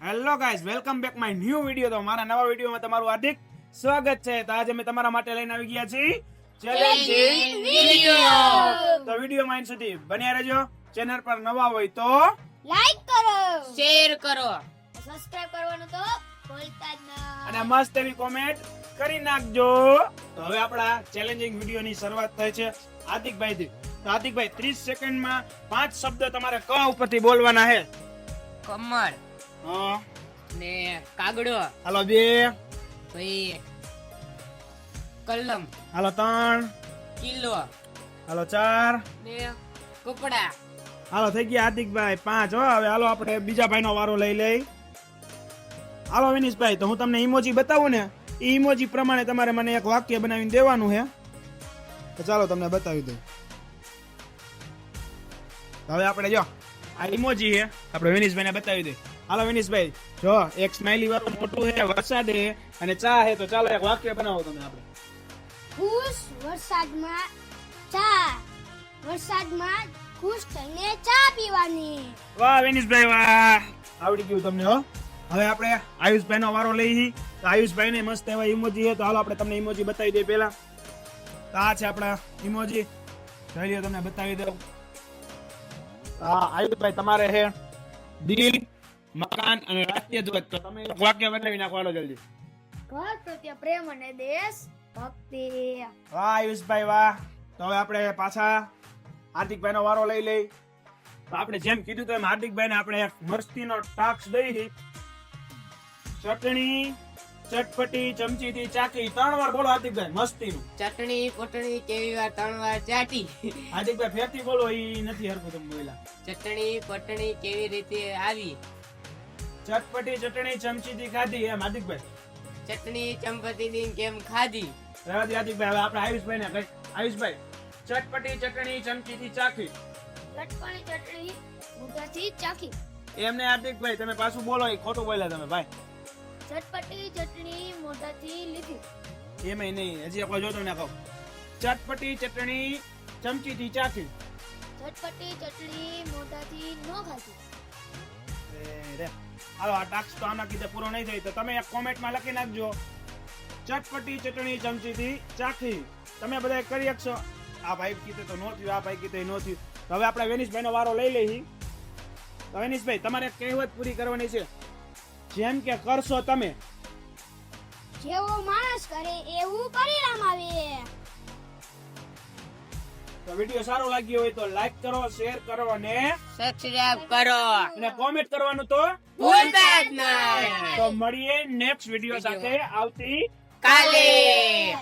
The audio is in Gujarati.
Hello guys welcome back my new video તો મારા નવા વિડીયોમાં તમારું હાર્દિક સ્વાગત છે. તો આજે અમે તમારા માટે લઈને આવી ગયા છીએ ચેલેન્જિંગ વીડિયો તો વીડિયો માઇન સુધી બન્યા રહેજો. ચેનલ પર નવા હોય તો લાઈક કરો. શેર કરો. સબસ્ક્રાઇબ કરવાનું તો ભૂલતા જ ના. અને મસ્ત એવી કોમેન્ટ કરી નાખજો. તો હવે આપણા ચેલેન્જિંગ વિડીયોની શરૂઆત થાય છે હાર્દિકભાઈ થી તો હાર્દિકભાઈ 30 સેકન્ડમાં પાંચ શબ્દ તમારે ક ઉપરથી બોલવાના છે કમળ. ને કાગડો. હાલો બે. ભાઈ કલમ. હાલો ત્રણ. કિલો. હાલો ચાર. ને કપડા. હાલો થઈ ગયા હાર્દિકભાઈ પાંચ. હો હવે હાલો આપણે બીજા ભાઈનો વારો લઈ લઈ. હાલો વિનીશભાઈ તો હું તમને ઇમોજી બતાવું ને એ ઇમોજી પ્રમાણે તમારે મને એક વાક્ય બનાવીને દેવાનું છે તો ચાલો તમને બતાવી દઉં. હવે આપણે જો આ ઇમોજી છે આપણે વિનીશભાઈને બતાવી દઈએ. હાલો વિનીશભાઈ જો એક સ્માઇલી વાળું મોટું છે વરસાદ છે અને ચા છે તો ચાલો એક વાક્ય બનાવો તમે આપણે. ખુશ વરસાદમાં ચા. વરસાદમાં ખુશ થઈને ચા પીવાની. વાહ વિનીશભાઈ વાહ. આવડી ગયું તમને હો. હવે આપણે આયુષભાઈ નો વારો લઈ તો આયુષભાઈ ને મસ્ત એવા ઇમોજી છે તો હાલો આપણે તમને ઇમોજી બતાવી દઈએ પેલા તો આ છે આપણા ઇમોજી જોઈ લ્યો તમને બતાવી દઉં. આ આયુષભાઈ તમારે છે દિલ મકાન અને રાષ્ટ્રીય ધ્વજ. તો તમે એક વાક્ય બનાવી નાખો હાલો જલ્દી. ઘર પ્રત્યે પ્રેમ અને દેશ ભક્તિ. વાહ આયુષભાઈ વાહ. તો હવે આપણે પાછા હાર્દિકભાઈ નો વારો લઈ લઈ. તો આપણે જેમ કીધું તેમ હાર્દિકભાઈ ને આપણે એક મસ્તીનો ટાક્સ દઈ ચટણી ચટપટી ચમચી થી ચાકી ત્રણ વાર બોલો હાર્દિકભાઈ મસ્તીનું. ચટણી પટણી કેવી વાર ત્રણ વાર ચાટી. હાર્દિકભાઈ ફેરથી બોલો એ નથી હરકું તમે બોલ્યા. ચટણી પટણી કેવી રીતે આવી? ચટપટી ચટણી ચમચીથી ખાધી એમ હાર્દિકભાઈ? ચટણી ચંપતી ની કેમ ખાધી? દે હાર્દિકભાઈ હવે આપણે આયુષભાઈ ને કઈ આયુષભાઈ ચટપટી ચટણી ચમચીથી ચાખી. ચટપટી ચટણી મોઢાથી ચાખી. એમને હાર્દિકભાઈ તમે પાછું બોલો એ ખોટું બોલ્યા તમે ભાઈ. ચટપટી ચટણી મોઢાથી લીધી. એમ નહીં હજી આપણે જોતો ને કહો ચટપટી ચટણી ચમચીથી ચાખી. ચટપટી ચટણી મોઢાથી ન ખાધી. રે. હાલો, આ ટાસ્ક તો આના કીધે પૂરો નહીં થાય. તો તમે એક કોમેન્ટમાં લખી નાખજો. ચટપટી ચટણી ચમચીથી ચાખી. તમે બધા કરી શકશો આ ભાઈ કીધે તો ન થયું, આ ભાઈ કીધે નો થયું. હવે આપણે વેનિશભાઈનો વારો લઈ લઈ તો વેનિશભાઈ, તમારે કહેવત પૂરી કરવાની છે. જેમ કે કરશો તમે. જેવો માણસ કરે, એવું પરિણામ આવે. તો વીડિયો સારો લાગ્યો હોય તો લાઈક કરો શેર કરો અને સબસ્ક્રાઇબ કરો. અને કોમેન્ટ કરવાનું તો ભૂલતા જ નહીં. તો મળીએ નેક્સ્ટ વીડિયો સાથે આવતી કાલે.